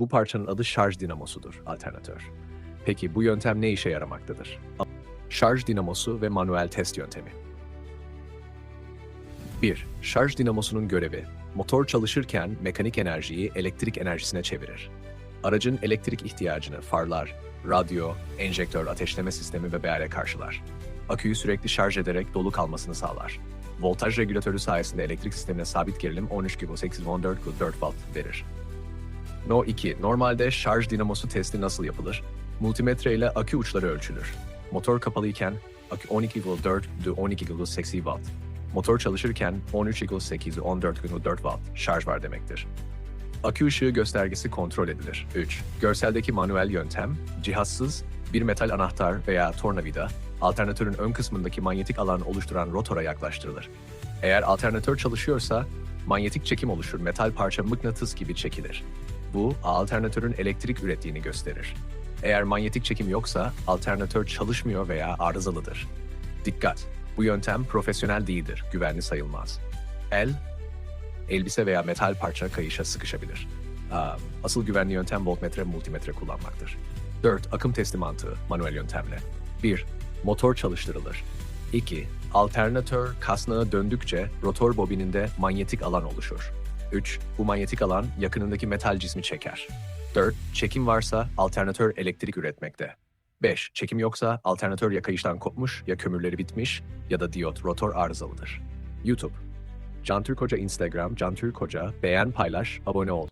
Bu parçanın adı şarj dinamosudur, alternatör. Peki bu yöntem ne işe yaramaktadır? Şarj dinamosu ve manuel test yöntemi. 1. Şarj dinamosunun görevi. Motor çalışırken mekanik enerjiyi elektrik enerjisine çevirir. Aracın elektrik ihtiyacını farlar, radyo, enjektör ateşleme sistemi ve BR karşılar. Aküyü sürekli şarj ederek dolu kalmasını sağlar. Voltaj regülatörü sayesinde elektrik sistemine sabit gerilim 13 kV 814 kV 4 volt verir. No 2. Normalde şarj dinamosu testi nasıl yapılır? Multimetre ile akü uçları ölçülür. Motor kapalıyken akü 12,4 to 12,8 watt. Motor çalışırken 13,8 14,4 watt şarj var demektir. Akü ışığı göstergesi kontrol edilir. 3. Görseldeki manuel yöntem, cihazsız, bir metal anahtar veya tornavida, alternatörün ön kısmındaki manyetik alan oluşturan rotora yaklaştırılır. Eğer alternatör çalışıyorsa, manyetik çekim oluşur, metal parça mıknatıs gibi çekilir. Bu, alternatörün elektrik ürettiğini gösterir. Eğer manyetik çekim yoksa, alternatör çalışmıyor veya arızalıdır. Dikkat! Bu yöntem profesyonel değildir, güvenli sayılmaz. El, elbise veya metal parça kayışa sıkışabilir. Asıl güvenli yöntem voltmetre multimetre kullanmaktır. 4. Akım testi mantığı manuel yöntemle. 1. Motor çalıştırılır. 2. Alternatör kasnağı döndükçe rotor bobininde manyetik alan oluşur. 3. Bu manyetik alan yakınındaki metal cismi çeker. 4. Çekim varsa alternatör elektrik üretmekte. 5. Çekim yoksa alternatör ya kayıştan kopmuş, ya kömürleri bitmiş ya da diyot rotor arızalıdır. YouTube Can Türk Hoca Instagram, Can Türk Hoca, beğen, paylaş, abone ol.